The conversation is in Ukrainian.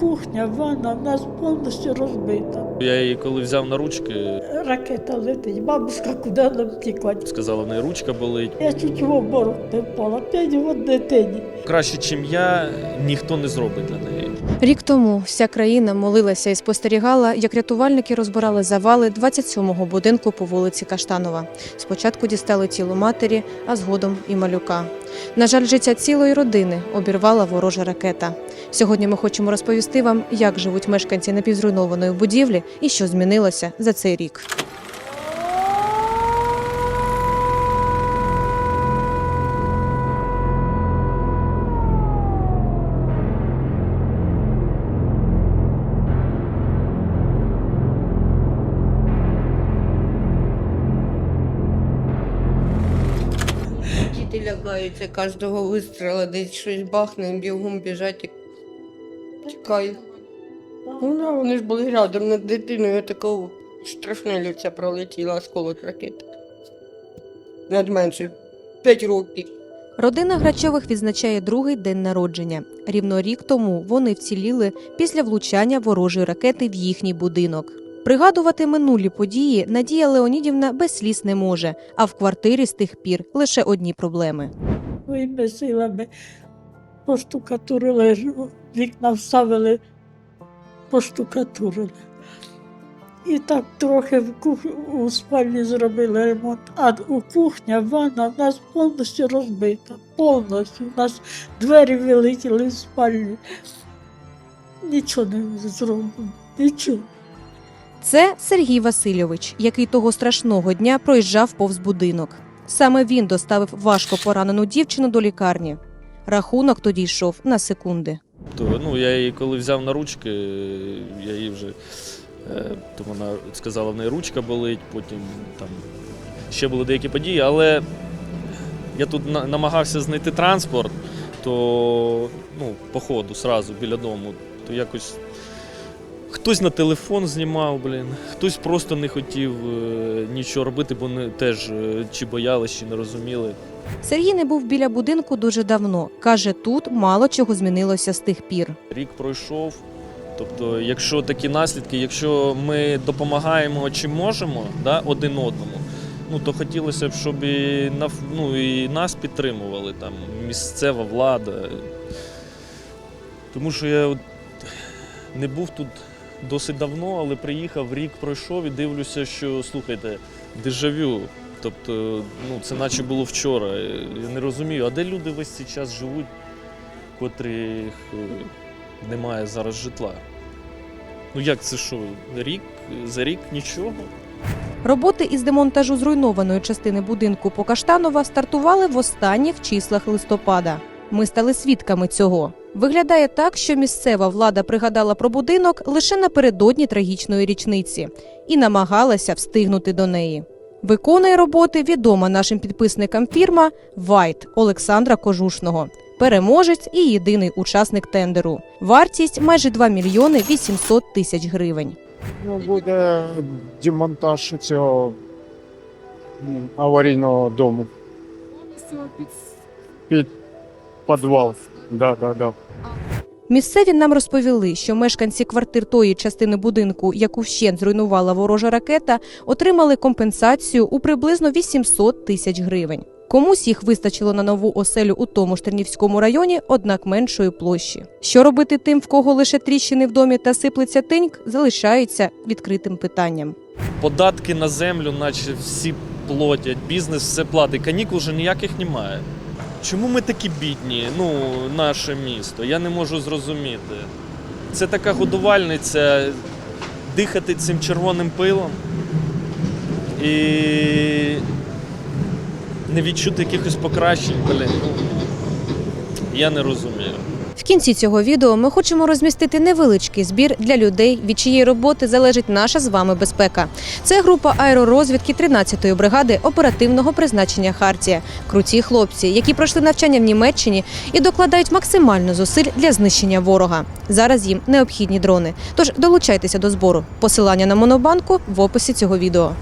Кухня, ванна в нас повністю розбита. Я її коли взяв на ручки, Ракета летить. Бабушка, куди нам тікати? сказала, в неї ручка болить. Я чуть в обморок не впала. П'ять год дитині. Краще, ніж я, ніхто не зробить для неї. Рік тому вся країна молилася і спостерігала, як рятувальники розбирали завали 27-го будинку по вулиці Каштанова. Спочатку дістали тіло матері, а згодом і малюка. На жаль, життя цілої родини обірвала ворожа ракета. Сьогодні ми хочемо розповісти вам, як живуть мешканці напівзруйнованої будівлі і що змінилося за цей рік. Діти кожного вистрілу, десь щось бахне, бігом біжать і тікають. Ну, да, вони ж були рядом над дитиною, такого страшне люця пролетіла осколок ракети. Над меншою. П'ять років. Родина Грачових відзначає другий день народження. Рівно рік тому вони вціліли після влучання ворожої ракети в їхній будинок. Пригадувати минулі події Надія Леонідівна без сліз не може, а в квартирі з тих пір лише одні проблеми. Своїми силами поштукатурили, вікна вставили, поштукатурили. І так трохи в кух... у спальні зробили ремонт, а у кухня, ванна в нас повністю розбита. Повністю. У нас двері вилетіли з спальні. Нічого не зроблено. Нічого. Це Сергій Васильович, який того страшного дня проїжджав повз будинок. Саме він доставив важко поранену дівчину до лікарні. Рахунок тоді йшов на секунди. То, ну, я її коли взяв на ручки, я її вже. е, То вона сказала, в неї ручка болить, потім там ще були деякі події, але я тут на- намагався знайти транспорт, то ну, по ходу, сразу біля дому, то якось. Хтось на телефон знімав, блін, хтось просто не хотів е, нічого робити, бо не теж е, чи боялися, чи не розуміли. Сергій не був біля будинку дуже давно. Каже, тут мало чого змінилося з тих пір. Рік пройшов. Тобто, якщо такі наслідки, якщо ми допомагаємо чи можемо да, один одному, ну то хотілося б, щоб і, ну, і нас підтримували, там, місцева влада. Тому що я от не був тут досить давно, але приїхав, рік пройшов і дивлюся, що слухайте, дежавю. Тобто, ну, це наче було вчора. Я не розумію, а де люди весь цей час живуть, котрих е, немає зараз житла. Ну як це що? Рік за рік нічого? Роботи із демонтажу зруйнованої частини будинку по Каштанова стартували в останніх числах листопада. Ми стали свідками цього. Виглядає так, що місцева влада пригадала про будинок лише напередодні трагічної річниці і намагалася встигнути до неї. Виконує роботи відома нашим підписникам фірма Вайт Олександра Кожушного. Переможець і єдиний учасник тендеру. Вартість майже 2 мільйони 800 тисяч гривень. Ну, буде демонтаж цього аварійного дому. Під підвал. Да, да, да. Місцеві нам розповіли, що мешканці квартир тої частини будинку, яку вщент зруйнувала ворожа ракета, отримали компенсацію у приблизно 800 тисяч гривень. Комусь їх вистачило на нову оселю у тому ж Тернівському районі, однак меншої площі. Що робити тим, в кого лише тріщини в домі та сиплеться тиньк, залишається відкритим питанням. Податки на землю, наче всі платять, бізнес все платить, канікул вже ніяких немає. Чому ми такі бідні? Ну, наше місто? Я не можу зрозуміти. Це така годувальниця дихати цим червоним пилом і не відчути якихось покращень. Блін, ну, я не розумію. В кінці цього відео ми хочемо розмістити невеличкий збір для людей, від чиєї роботи залежить наша з вами безпека. Це група аеророзвідки 13-ї бригади оперативного призначення Хартія. Круті хлопці, які пройшли навчання в Німеччині і докладають максимально зусиль для знищення ворога. Зараз їм необхідні дрони. Тож долучайтеся до збору. Посилання на монобанку в описі цього відео.